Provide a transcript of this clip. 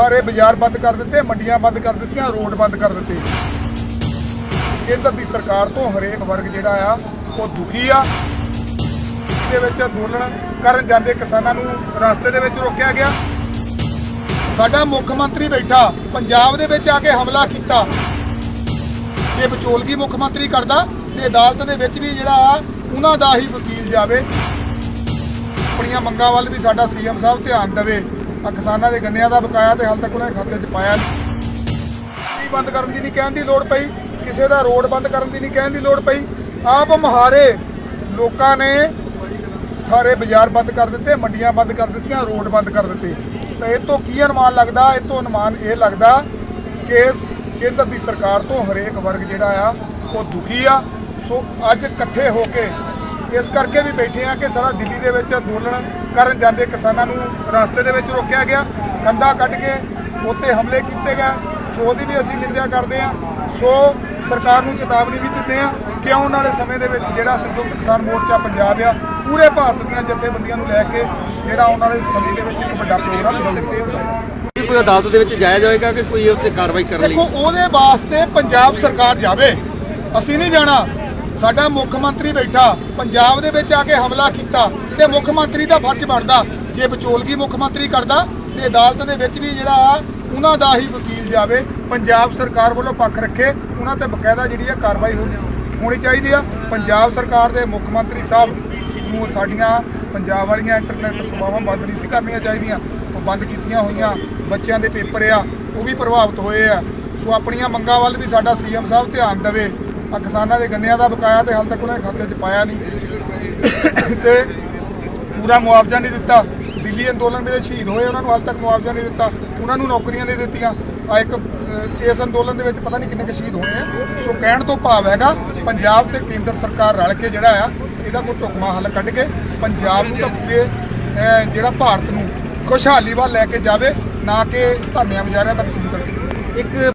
ਸਾਰੇ ਬਾਜ਼ਾਰ ਬੰਦ ਕਰ ਦਿੱਤੇ, ਮੰਡੀਆਂ ਬੰਦ ਕਰ ਦਿੱਤੀਆਂ, ਰੋਡ ਬੰਦ ਕਰ ਦਿੱਤੇ। ਕੇਂਦਰ ਦੀ ਸਰਕਾਰ ਤੋਂ ਹਰੇਕ ਵਰਗ ਜਿਹੜਾ ਆ, ਉਹ ਦੁਖੀ ਆ। ਦੇ ਵਿੱਚ ਅੰਦੋਲਨ ਕਰਨ ਜਾਂਦੇ ਕਿਸਾਨਾਂ ਨੂੰ ਰਸਤੇ ਦੇ ਵਿੱਚ ਰੋਕਿਆ ਗਿਆ। ਸਾਡਾ ਮੁੱਖ ਮੰਤਰੀ ਬੈਠਾ, ਪੰਜਾਬ ਦੇ ਵਿੱਚ ਆ ਕੇ ਹਮਲਾ ਕੀਤਾ। ਜੇ ਵਿਚੋਲਗੀ ਮੁੱਖ ਮੰਤਰੀ ਕਰਦਾ, ਤੇ ਅਦਾਲਤ ਦੇ ਵਿੱਚ ਵੀ ਜਿਹੜਾ ਆ, ਉਹਨਾਂ ਦਾ ਹੀ ਵਕੀਲ ਜਾਵੇ। ਆਪਣੀਆਂ ਮੰਗਾਂ ਵੱਲ ਵੀ ਸਾਡਾ ਸੀਐਮ ਸਾਹਿਬ ਧਿਆਨ ਦੇਵੇ। ਆ ਕਿਸਾਨਾਂ ਦੇ ਗੰਨਿਆਂ ਦਾ ਬਕਾਇਆ ਤੇ ਹਾਲ ਤੱਕ ਉਹਨਾਂ ਨੇ ਖਾਤੇ 'ਚ ਪਾਇਆ ਨਹੀਂ। ਕੀ ਬੰਦ ਕਰਨ ਦੀ ਨਹੀਂ ਕਹਿਣ ਦੀ ਲੋੜ ਪਈ, ਕਿਸੇ ਦਾ ਰੋਡ ਬੰਦ ਕਰਨ ਦੀ ਨਹੀਂ ਕਹਿਣ ਦੀ ਲੋੜ ਪਈ। ਆਪ ਮਹਾਰੇ ਲੋਕਾਂ ਨੇ ਸਾਰੇ ਬਾਜ਼ਾਰ ਬੰਦ ਕਰ ਦਿੱਤੇ, ਮੰਡੀਆਂ ਬੰਦ ਕਰ ਦਿੱਤੀਆਂ, ਰੋਡ ਬੰਦ ਕਰ ਦਿੱਤੇ। ਤਾਂ ਇਹ ਤੋਂ ਕੀ ਅਨੁਮਾਨ ਲੱਗਦਾ? ਇਹ ਤੋਂ ਅਨੁਮਾਨ ਇਹ ਲੱਗਦਾ ਕਿ ਕੇਂਦਰ ਦੀ ਸਰਕਾਰ ਤੋਂ ਹਰੇਕ ਵਰਗ ਜਿਹੜਾ ਆ, ਉਹ ਦੁਖੀ ਆ। ਸੋ ਅੱਜ ਇਕੱਠੇ ਹੋ ਕੇ ਇਸ ਕਰਕੇ ਵੀ ਬੈਠੇ ਆ ਕਿ ਸਾਡਾ ਦਿੱਲੀ ਦੇ ਵਿੱਚ ਅੰਦੋਲਨ ਕਰਨ ਜਾਂਦੇ ਕਿਸਾਨਾਂ ਨੂੰ ਰਸਤੇ ਦੇ ਵਿੱਚ ਰੋਕਿਆ ਗਿਆ ਕੰਧਾ ਕੱਢ ਕੇ ਉੱਤੇ ਹਮਲੇ ਕੀਤੇ ਗਏ। ਸੋ ਉਹਦੀ ਵੀ ਅਸੀਂ ਨਿੰਦਿਆ ਕਰਦੇ ਆ ਸੋ ਸਰਕਾਰ ਨੂੰ ਚੇਤਾਵਨੀ ਵੀ ਦਿੰਦੇ ਆ ਕਿ ਆਉਣ ਵਾਲੇ ਸਮੇਂ ਦੇ ਵਿੱਚ ਜਿਹੜਾ ਸੰਯੁਕਤ ਕਿਸਾਨ ਮੋਰਚਾ ਪੰਜਾਬ ਆ ਪੂਰੇ ਭਾਰਤ ਦੀਆਂ ਜਥੇਬੰਦੀਆਂ ਨੂੰ ਲੈ ਕੇ ਜਿਹੜਾ ਆਉਣ ਵਾਲੇ ਸਮੇਂ ਦੇ ਵਿੱਚ ਇੱਕ ਵੱਡਾ ਪ੍ਰੋਗਰਾਮ ਕੀ ਕੋਈ ਅਦਾਲਤ ਦੇ ਵਿੱਚ ਜਾਇਆ ਜਾਏਗਾ ਕਿ ਕੋਈ ਉੱਤੇ ਕਾਰਵਾਈ ਕਰਨ ਲਈ? ਦੇਖੋ ਉਹਦੇ ਵਾਸਤੇ ਪੰਜਾਬ ਸਰਕਾਰ ਜਾਵੇ। ਅਸੀਂ ਨਹੀਂ ਜਾਣਾ। ਸਾਡਾ ਮੁੱਖ ਮੰਤਰੀ ਬੈਠਾ, ਪੰਜਾਬ ਦੇ ਵਿੱਚ ਆ ਕੇ ਹਮਲਾ ਕੀਤਾ ਤੇ ਮੁੱਖ ਮੰਤਰੀ ਦਾ ਫਰਜ਼ ਬਣਦਾ। ਜੇ ਵਿਚੋਲਗੀ ਮੁੱਖ ਮੰਤਰੀ ਕਰਦਾ, ਤੇ ਅਦਾਲਤ ਦੇ ਵਿੱਚ ਵੀ ਜਿਹੜਾ ਆ, ਉਹਨਾਂ ਦਾ ਹੀ ਵਕੀਲ ਜਾਵੇ। ਪੰਜਾਬ ਸਰਕਾਰ ਵੱਲੋਂ ਪੱਖ ਰੱਖੇ, ਉਹਨਾਂ ਤੇ ਬਕਾਇਦਾ ਜਿਹੜੀ ਆ ਕਾਰਵਾਈ ਹੋਣੀ ਹੋਣੀ ਚਾਹੀਦੀ ਆ। ਪੰਜਾਬ ਸਰਕਾਰ ਦੇ ਮੁੱਖ ਮੰਤਰੀ ਸਾਹਿਬ ਨੂੰ ਸਾਡੀਆਂ ਪੰਜਾਬ ਵਾਲੀਆਂ ਇੰਟਰਨੈਟ ਸੇਵਾਵਾਂ ਬੰਦ ਨਹੀਂ ਸੀ ਕਰਨੀਆਂ ਚਾਹੀਦੀਆਂ। ਉਹ ਬੰਦ ਕੀਤੀਆਂ ਹੋਈਆਂ। ਬੱਚਿਆਂ ਦੇ ਪੇਪਰ ਆ, ਉਹ ਵੀ ਪ੍ਰਭਾਵਿਤ ਹੋਏ ਆ। ਸੋ ਆਪਣੀਆਂ ਮੰਗਾਂ ਵੱਲ ਵੀ ਸਾਡਾ ਸੀਐਮ ਸਾਹਿਬ ਧਿਆਨ ਦੇਵੇ। ਆ ਕਿਸਾਨਾਂ ਦੇ ਗੰਨਿਆਂ ਦਾ ਬਕਾਇਆ ਤੇ ਹਾਲ ਤੱਕ ਉਹਨਾਂ ਦੇ ਖਾਤੇ 'ਚ ਪਾਇਆ ਨਹੀਂ। ਤੇ ਪੂਰਾ ਮੁਆਵਜ਼ਾ ਨਹੀਂ ਦਿੱਤਾ। ਦਿੱਲੀ ਅੰਦੋਲਨ ਵਿੱਚ ਸ਼ਹੀਦ ਹੋਏ, ਉਹਨਾਂ ਨੂੰ ਹਾਲ ਤੱਕ ਮੁਆਵਜ਼ਾ ਨਹੀਂ ਦਿੱਤਾ। ਉਹਨਾਂ ਨੂੰ ਨੌਕਰੀਆਂ ਨਹੀਂ ਦਿੱਤੀਆਂ। ਆ ਇੱਕ ਇਸ ਅੰਦੋਲਨ ਦੇ ਵਿੱਚ ਪਤਾ ਨਹੀਂ ਕਿੰਨੇ ਕੁ ਸ਼ਹੀਦ ਹੋਏ ਆ। ਸੋ ਕਹਿਣ ਤੋਂ ਭਾਵ ਹੈਗਾ, ਪੰਜਾਬ ਤੇ ਕੇਂਦਰ ਸਰਕਾਰ ਰਲ ਕੇ ਜਿਹੜਾ ਆ, ਇਹਦਾ ਕੋਈ ਢੁਕਮਾ ਹੱਲ ਕੱਢ ਕੇ ਪੰਜਾਬ ਨੂੰ ਤਾਂ ਪੂਰੇ ਜਿਹੜਾ ਭਾਰਤ ਨੂੰ ਖੁਸ਼ਹਾਲੀ ਵੱਲ ਲੈ ਕੇ ਜਾਵੇ, ਨਾ ਕਿ ਧਰਨਿਆਂ ਮੁਜ਼ਾਹਰਿਆਂ ਤੱਕ ਸੀਮਿਤ ਰੱਖੇ ਇੱਕ